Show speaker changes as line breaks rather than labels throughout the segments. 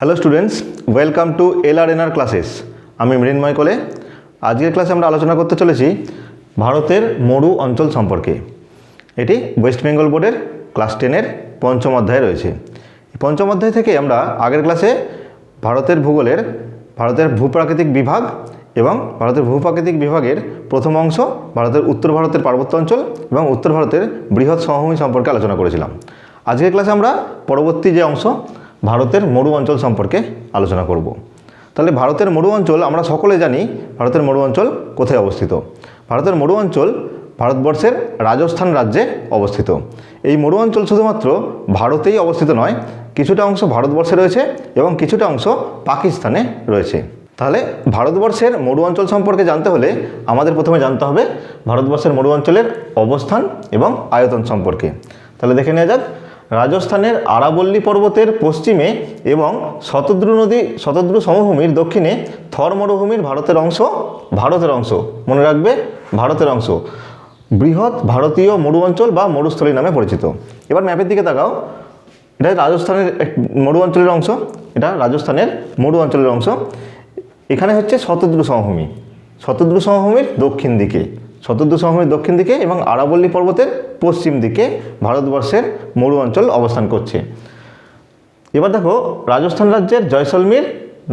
Hello students welcome to L R NR classes আমি মৃন্ময় কলে আজকের ক্লাসে আমরা আলোচনা করতে চলেছি ভারতের মরু অঞ্চল সম্পর্কে। এটি ওয়েস্ট বেঙ্গল বোর্ডের ক্লাস টেনের পঞ্চম অধ্যায় রয়েছে। পঞ্চম অধ্যায় থেকে আমরা আগের ক্লাসে ভারতের ভূগোলের, ভারতের ভূপ্রাকৃতিক বিভাগ এবং ভারতের ভূপ্রাকৃতিক বিভাগের প্রথম অংশ, ভারতের উত্তর ভারতের পার্বত্য অঞ্চল এবং উত্তর ভারতের বৃহৎ সমভূমি সম্পর্কে আলোচনা করেছিলাম। আজকের ক্লাসে আমরা পরবর্তী যে অংশ ভারতের মরু অঞ্চল সম্পর্কে আলোচনা করব। তাহলে ভারতের মরু অঞ্চল, আমরা সকলে জানি ভারতের মরু অঞ্চল কোথায় অবস্থিত। ভারতের মরু অঞ্চল ভারতবর্ষের রাজস্থান রাজ্যে অবস্থিত। এই মরু অঞ্চল শুধুমাত্র ভারতেই অবস্থিত নয়, কিছুটা অংশ ভারতবর্ষে রয়েছে এবং কিছুটা অংশ পাকিস্তানে রয়েছে। তাহলে ভারতবর্ষের মরু অঞ্চল সম্পর্কে জানতে হলে আমাদের প্রথমে জানতে হবে ভারতবর্ষের মরু অঞ্চলের অবস্থান এবং আয়তন সম্পর্কে। তাহলে দেখে নেওয়া যাক রাজস্থানের আরাবল্লী পর্বতের পশ্চিমে এবং শতদ্রু নদী, শতদ্রু সমভূমির দক্ষিণে থর মরুভূমির ভারতের অংশ ভারতের অংশ। মনে রাখবে, ভারতের অংশ। বৃহৎ ভারতীয় মরু অঞ্চল বা মরুস্থলী নামে পরিচিত। এবার ম্যাপের দিকে তাকাও। এটা রাজস্থানের এক মরু অঞ্চলের অংশ, এটা রাজস্থানের মরু অঞ্চলের অংশ। এখানে হচ্ছে শতদ্রু সমভূমি। শতদ্রু সমভূমির দক্ষিণ দিকে। শতদ্রু সমভূমির দক্ষিণ দিকে এবং আরাবল্লী পর্বতের পশ্চিম দিকে ভারতবর্ষের মরু অঞ্চল অবস্থান করছে। এবার দেখো, রাজস্থান রাজ্যের জয়সলমীর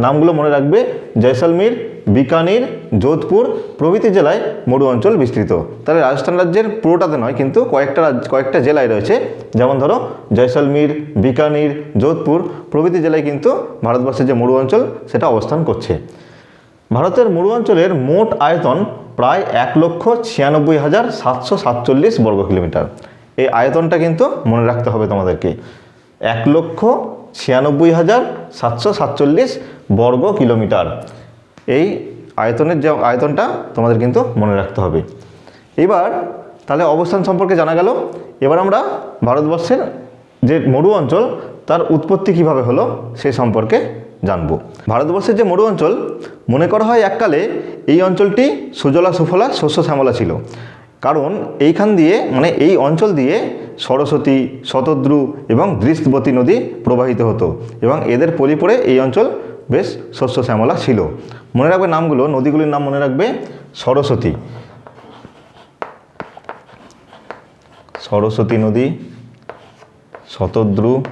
নামগুলো মনে রাখবে। জয়সলমীর, বিকানির, যোধপুর প্রভৃতি জেলায় মরু অঞ্চল বিস্তৃত। তাহলে রাজস্থান রাজ্যের পুরোটাতে নয়, কিন্তু কয়েকটা রাজ্য, কয়েকটা জেলায় রয়েছে। যেমন ধরো, জয়সলমীর, বিকানির, যোধপুর প্রভৃতি জেলায় কিন্তু ভারতবর্ষের যে মরু অঞ্চল, সেটা অবস্থান করছে। ভারতের মরু অঞ্চলের মোট আয়তন প্রায় এক লক্ষ ছিয়ানব্বই হাজার সাতশো সাতচল্লিশ বর্গ কিলোমিটার। এই আয়তনটা কিন্তু মনে রাখতে হবে তোমাদেরকে। এক লক্ষ ছিয়ানব্বই হাজার সাতশো সাতচল্লিশ বর্গ কিলোমিটার। এই আয়তনের যে আয়তনটা তোমাদের কিন্তু মনে রাখতে হবে। এবার তাহলে অবস্থান সম্পর্কে জানা গেল। এবার আমরা ভারতবর্ষের যে মরু অঞ্চল, তার উৎপত্তি কীভাবে হলো সে সম্পর্কে জানব। ভারতবর্ষের যে মরু অঞ্চল, মনে করা হয় এককালে এই অঞ্চলটি সুজলা সুফলা শস্য শ্যামলা ছিল। কারণ এইখান দিয়ে মানে এই অঞ্চল দিয়ে সরস্বতী, শতদ্রু এবং দৃষ্টবতী নদী প্রবাহিত হতো এবং এদের পরিপরে এই অঞ্চল বেশ শস্য শ্যামলা ছিল। মনে রাখবে নামগুলো, নদীগুলির নাম মনে রাখবে সরস্বতী। সরস্বতী নদী, শতদ্রু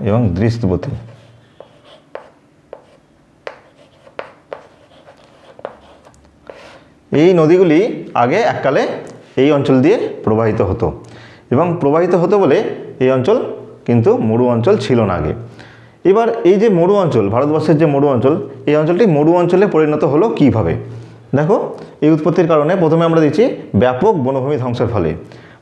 এবং দৃষ্টবতী এই নদীগুলি আগে এককালে এই অঞ্চল দিয়ে প্রবাহিত হতো এবং প্রবাহিত হতো বলে এই অঞ্চল কিন্তু মরু অঞ্চল ছিল না আগে। এবার এই যে মরু অঞ্চল, ভারতবর্ষের যে মরু অঞ্চল, এই অঞ্চলটি মরু অঞ্চলে পরিণত হলো কীভাবে? দেখো, এই উৎপত্তির কারণে প্রথমে আমরা দিচ্ছি ব্যাপক বনভূমি ধ্বংসের ফলে।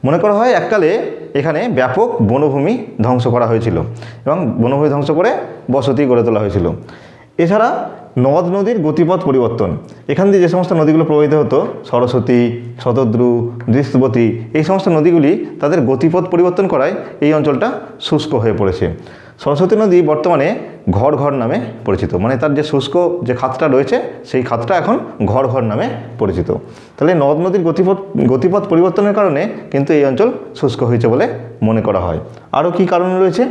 মনে করা হয় এককালে এখানে ব্যাপক বনভূমি ধ্বংস করা হয়েছিল এবং বনভূমি ধ্বংস করে বসতি গড়ে তোলা হয়েছিল। এছাড়া নদ নদীর গতিপথ পরিবর্তন। এখান দিয়ে যে সমস্ত নদীগুলো প্রবাহিত হতো, সরস্বতী, শতদ্রু দৃষ্টবতী এই সমস্ত নদীগুলি তাদের গতিপথ পরিবর্তন করায় এই অঞ্চলটা শুষ্ক হয়ে পড়েছে। সরস্বতী নদী বর্তমানে ঘর ঘর নামে পরিচিত। মানে তার যে শুষ্ক যে খাতটা রয়েছে, সেই খাতটা এখন ঘর ঘর নামে পরিচিত। তাহলে নদ নদীর গতিপথ গতিপথ পরিবর্তনের কারণে কিন্তু এই অঞ্চল শুষ্ক হয়েছে বলে মনে করা হয়। আরও কী কারণ রয়েছে?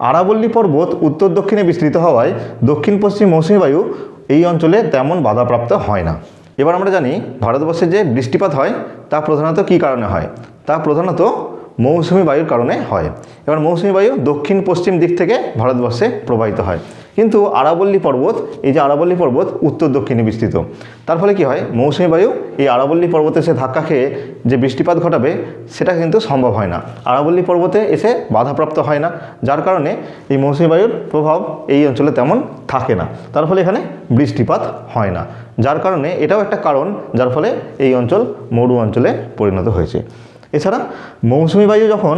আরাবল্লী পর্বত উত্তর দক্ষিণে বিস্তৃত হওয়ায় দক্ষিণ পশ্চিম মৌসুমী বায়ু এই অঞ্চলে তেমন বাধাপ্রাপ্ত হয় না। এবার আমরা জানি ভারতবর্ষে যে বৃষ্টিপাত হয়, তা প্রধানত কি কারণে হয়? তা প্রধানত মৌসুমী বায়ুর কারণে হয়। এবার মৌসুমী বায়ু দক্ষিণ পশ্চিম দিক থেকে ভারতবর্ষে প্রবাহিত হয়। কিন্তু আরাবল্লী পর্বত, এই যে আরাবল্লী পর্বত উত্তর দক্ষিণে বিস্তৃত। তার ফলে কি হয়? মৌসুমী বায়ু এই আরাবল্লী পর্বতে এসে ধাক্কা খেয়ে যে বৃষ্টিপাত ঘটাবে, সেটা কিন্তু সম্ভব হয় না। আরাবল্লী পর্বতে এসে বাধাপ্রাপ্ত হয় না, যার কারণে এই মৌসুমী বায়ুর প্রভাব এই অঞ্চলে তেমন থাকে না। তার ফলে এখানে বৃষ্টিপাত হয় না। যার কারণে এটাও একটা কারণ, যার ফলে এই অঞ্চল মরু অঞ্চলে পরিণত হয়েছে। এছাড়া মৌসুমি বায়ু যখন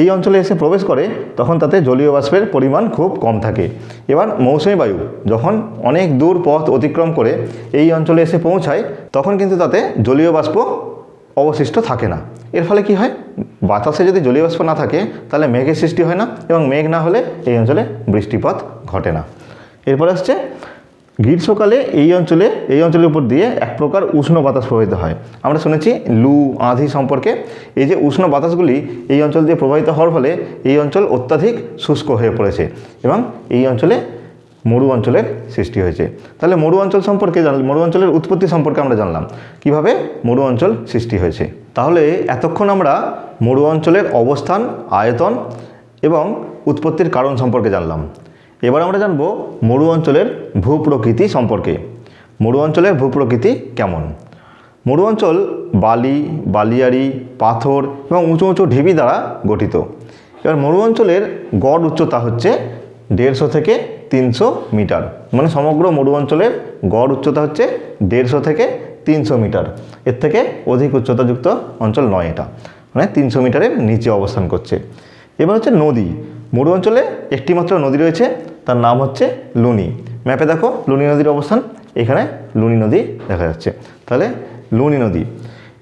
এই অঞ্চলে এসে প্রবেশ করে, তখন তাতে জলীয় বাষ্পের পরিমাণ খুব কম থাকে। এবার মৌসুমি বায়ু যখন অনেক দূর পথ অতিক্রম করে এই অঞ্চলে এসে পৌঁছায়, তখন কিন্তু তাতে জলীয় বাষ্প অবশিষ্ট থাকে না। এর ফলে কি হয়? বাতাসে যদি জলীয় বাষ্প না থাকে, তাহলে মেঘের সৃষ্টি হয় না এবং মেঘ না হলে এই অঞ্চলে বৃষ্টিপাত ঘটে না। এরপর আসছে গ্রীষ্মকালে এই অঞ্চলে, এই অঞ্চলের উপর দিয়ে এক প্রকার উষ্ণ বাতাস প্রবাহিত হয়। আমরা শুনেছি লু, আঁধি সম্পর্কে। এই যে উষ্ণ বাতাসগুলি এই অঞ্চল দিয়ে প্রবাহিত হওয়ার ফলে এই অঞ্চল অত্যাধিক শুষ্ক হয়ে পড়েছে এবং এই অঞ্চলে মরু অঞ্চলের সৃষ্টি হয়েছে। তাহলে মরু অঞ্চল সম্পর্কে জানলাম মরু অঞ্চলের উৎপত্তি সম্পর্কে আমরা জানলাম। কীভাবে মরু অঞ্চল সৃষ্টি হয়েছে? তাহলে এতক্ষণ আমরা মরু অঞ্চলের অবস্থান, আয়তন এবং উৎপত্তির কারণ সম্পর্কে জানলাম। এবার আমরা জানব মরু অঞ্চলের ভূপ্রকৃতি সম্পর্কে। মরু অঞ্চলের ভূপ্রকৃতি কেমন? মরু অঞ্চল বালি বালিয়ারি পাথর এবং উঁচু উঁচু ঢিবি দ্বারা গঠিত। এবার মরু অঞ্চলের গড় উচ্চতা হচ্ছে দেড়শো থেকে তিনশো মিটার। মানে সমগ্র মরু অঞ্চলের গড় উচ্চতা হচ্ছে দেড়শো থেকে তিনশো মিটার। এর থেকে অধিক উচ্চতাযুক্ত অঞ্চল নয় এটা। মানে তিনশো মিটারের নিচে অবস্থান করছে। এবার হচ্ছে নদী। মরু অঞ্চলে একটিমাত্র নদী রয়েছে তার নাম হচ্ছে লুনি। ম্যাপে দেখো লুনি নদীর অবস্থান, এখানে লুনি নদী দেখা যাচ্ছে। তাহলে লুনি নদী।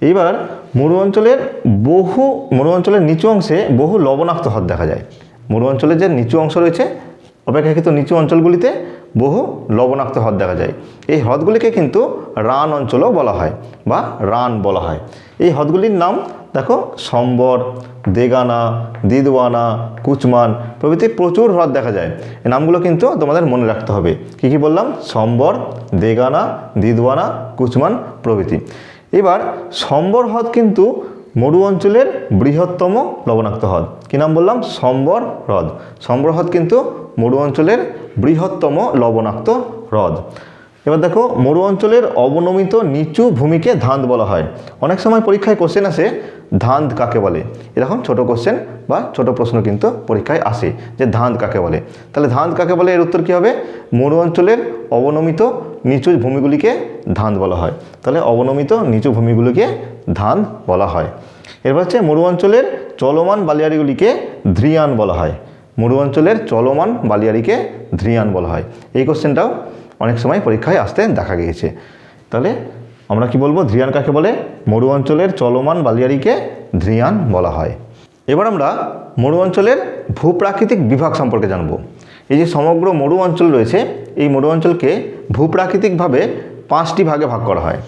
এইবার মরু অঞ্চলের বহু, মরু অঞ্চলের নিচু অংশে বহু লবণাক্ত হ্রদ দেখা যায়। মরু অঞ্চলের যে নিচু অংশ রয়েছে, অপেক্ষাকৃত নিচু অঞ্চলগুলিতে বহু লবণাক্ত হ্রদ দেখা যায়। এই হ্রদগুলিকে কিন্তু রান অঞ্চলও বলা হয় বা রান বলা হয়। এই হ্রদগুলির নাম দেখো সম্বর দেগানা, দিদওয়ানা, কুচমান প্রভৃতি প্রচুর হ্রদ দেখা যায়। এই নামগুলো কিন্তু তোমাদের মনে রাখতে হবে। কী কী বললাম? সম্বর, দেগানা, দিদওয়ানা, কুচমান প্রভৃতি। এবার সম্বর হ্রদ কিন্তু মরু অঞ্চলের বৃহত্তম লবণাক্ত হ্রদ। কী নাম বললাম? সম্বর হ্রদ। সম্বর হ্রদ কিন্তু মরু অঞ্চলের বৃহত্তম লবণাক্ত হ্রদ। এবার দেখো, মরু অঞ্চলের অবনমিত নিচু ভূমিকে ধাঁধ বলা হয়। অনেক সময় পরীক্ষায় কোশ্চেন আসে, ধাঁধ কাকে বলে? এরকম ছোট কোশ্চেন বা ছোট প্রশ্ন কিন্তু পরীক্ষায় আসে যে ধাঁধ কাকে বলে। তাহলে ধাঁধ কাকে বলে? এর উত্তর কী হবে? মরু অঞ্চলের অবনমিত নিচু ভূমিগুলিকে ধাঁধ বলা হয়। তাহলে অবনমিত নিচু ভূমিগুলিকে ধান বলা হয়। এরপর হচ্ছে, মরু অঞ্চলের চলমান বালিয়াড়িগুলিকে ধ্রিয়ান বলা হয়। মরু অঞ্চলের চলমান বালিয়াড়িকে ধ্রিয়ান বলা হয়। এই কোশ্চেনটাও অনেক সময় পরীক্ষায় আসতে দেখা গিয়েছে। তাহলে আমরা কি বলব? ধ্রিয়ান কাকে বলে? মরু অঞ্চলের চলমান বালিয়ারিকে ধ্রিয়ান বলা হয়। এবার আমরা মরু অঞ্চলের ভূপ্রাকৃতিক বিভাগ সম্পর্কে জানব। এই যে সমগ্র মরু অঞ্চল রয়েছে, এই মরু অঞ্চলকে ভূপ্রাকৃতিকভাবে পাঁচটি ভাগে ভাগ করা হয়।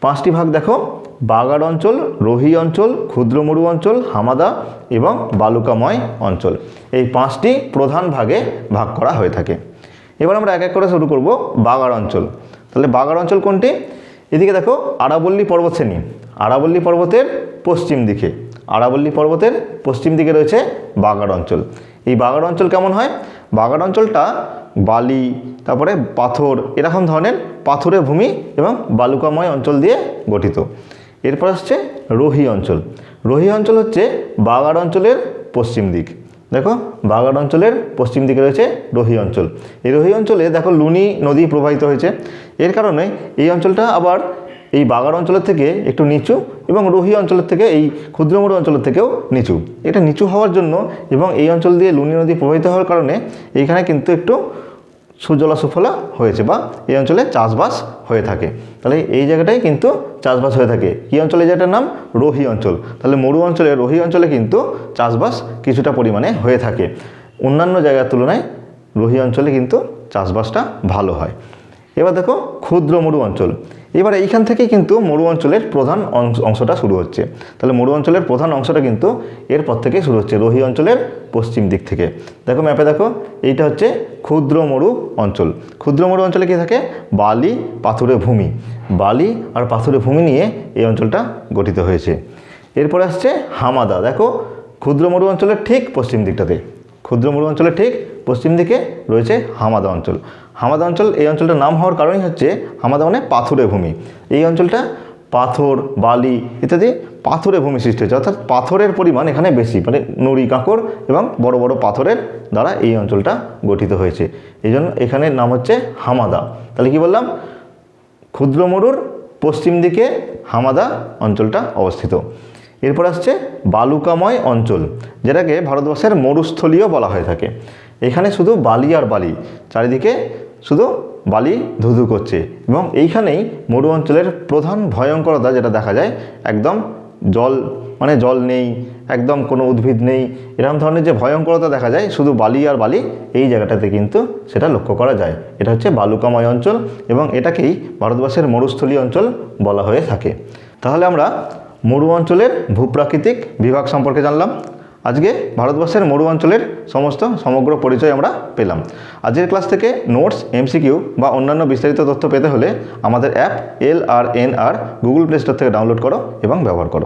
পাঁচটি ভাগ দেখো, বাগার অঞ্চল, রোহি অঞ্চল, ক্ষুদ্র মরু অঞ্চল, হামাদা এবং বালুকাময় অঞ্চল। এই পাঁচটি প্রধান ভাগে ভাগ করা হয়ে থাকে। এবার আমরা এক এক করে শুরু করব বাগার অঞ্চল। তাহলে বাগার অঞ্চল কোনটি? এদিকে দেখো, আরাবল্লী পর্বতশ্রেণী। আরাবল্লী পর্বতের পশ্চিম দিকে। আরাবল্লী পর্বতের পশ্চিম দিকে রয়েছে বাগার অঞ্চল। এই বাগার অঞ্চল কেমন হয়? বাগার অঞ্চলটা বালি, তারপরে পাথর, এরকম ধরনের পাথুরে ভূমি এবং বালুকাময় অঞ্চল দিয়ে গঠিত। এরপর আসছে রোহি অঞ্চল। রোহি অঞ্চল হচ্ছে বাগার অঞ্চলের পশ্চিম দিক। দেখো বাগান অঞ্চলের পশ্চিম দিকে রয়েছে রোহি অঞ্চল। এই রোহি অঞ্চলে দেখো লুনি নদী প্রবাহিত হয়েছে। এর কারণে এই অঞ্চলটা আবার এই বাগাড় অঞ্চলের থেকে একটু নিচু এবং রোহি অঞ্চলের থেকে এই ক্ষুদ্রমুড়ি অঞ্চলের থেকেও নিচু। এটা নিচু হওয়ার জন্য এবং এই অঞ্চল দিয়ে লুনি নদী প্রবাহিত হওয়ার কারণে এইখানে কিন্তু একটু সুজলা সুফলা হয়েছে বা এই অঞ্চলে চাষবাস হয়ে থাকে। তাহলে এই জায়গাটাই কিন্তু চাষবাস হয়ে থাকে। কী অঞ্চলে যেটার নাম? রোহি অঞ্চল। তাহলে মরু অঞ্চলে, রোহি অঞ্চলে কিন্তু চাষবাস কিছুটা পরিমাণে হয়ে থাকে। অন্যান্য জায়গার তুলনায় রোহি অঞ্চলে কিন্তু চাষবাসটা ভালো হয়। এবার দেখো ক্ষুদ্র মরু অঞ্চল। এবার এইখান থেকেই কিন্তু মরু অঞ্চলের প্রধান অংশ অংশটা শুরু হচ্ছে। তাহলে মরু অঞ্চলের প্রধান অংশটা কিন্তু এরপর থেকেই শুরু হচ্ছে, রোহি অঞ্চলের পশ্চিম দিক থেকে। দেখো ম্যাপে দেখো, এইটা হচ্ছে ক্ষুদ্র মরু অঞ্চল। ক্ষুদ্র মরু অঞ্চলে কী থাকে? বালি, পাথুরে ভূমি। বালি আর পাথুরে ভূমি নিয়ে এই অঞ্চলটা গঠিত হয়েছে। এরপরে আসছে হামাদা। দেখো, ক্ষুদ্র মরু অঞ্চলের ঠিক পশ্চিম দিকটাতে। ক্ষুদ্র মরু অঞ্চলের ঠিক পশ্চিম দিকে রয়েছে হামাদা অঞ্চল। হামাদা অঞ্চল, এই অঞ্চলটার নাম হওয়ার কারণই হচ্ছে হামাদা মানে পাথুরে ভূমি। এই অঞ্চলটা পাথর, বালি ইত্যাদি পাথরে ভূমি সৃষ্টি হয়েছে। অর্থাৎ পাথরের পরিমাণ এখানে বেশি মানে নুড়ি, কাঁকড় এবং বড় বড় পাথরের দ্বারা এই অঞ্চলটা গঠিত হয়েছে। এই জন্য এখানের নাম হচ্ছে হামাদা। তাহলে কি বললাম? ক্ষুদ্র মরুর পশ্চিম দিকে হামাদা অঞ্চলটা অবস্থিত। এরপর আসছে বালুকাময় অঞ্চল, যেটাকে ভারতবর্ষের মরুস্থলীয় বলা হয়ে থাকে। এখানে শুধু বালি আর বালি, চারিদিকে শুধু বালি ধুধু করছে এবং এইখানেই মরু অঞ্চলের প্রধান ভয়ঙ্করতা যেটা দেখা যায়, একদম জল মানে জল নেই, একদম কোনো উদ্ভিদ নেই এরকম ধরনের যে ভয়ঙ্করতা দেখা যায়, শুধু বালি আর বালি এই জায়গাটাতে কিন্তু সেটা লক্ষ্য করা যায়। এটা হচ্ছে বালুকাময় অঞ্চল এবং এটাকেই ভারতবর্ষের মরুস্থলী অঞ্চল বলা হয়ে থাকে। তাহলে আমরা মরু অঞ্চলের ভূপ্রাকৃতিক বিভাগ সম্পর্কে জানলাম। আজকে ভারতবর্ষের মরু অঞ্চলের সমস্ত সমগ্র পরিচয় আমরা পেলাম। আজকের ক্লাস থেকে নোটস এমসিকিউ বা অন্যান্য বিস্তারিত তথ্য পেতে হলে আমাদের app L R N R, Google play store থেকে ডাউনলোড করো এবং ব্যবহার করো।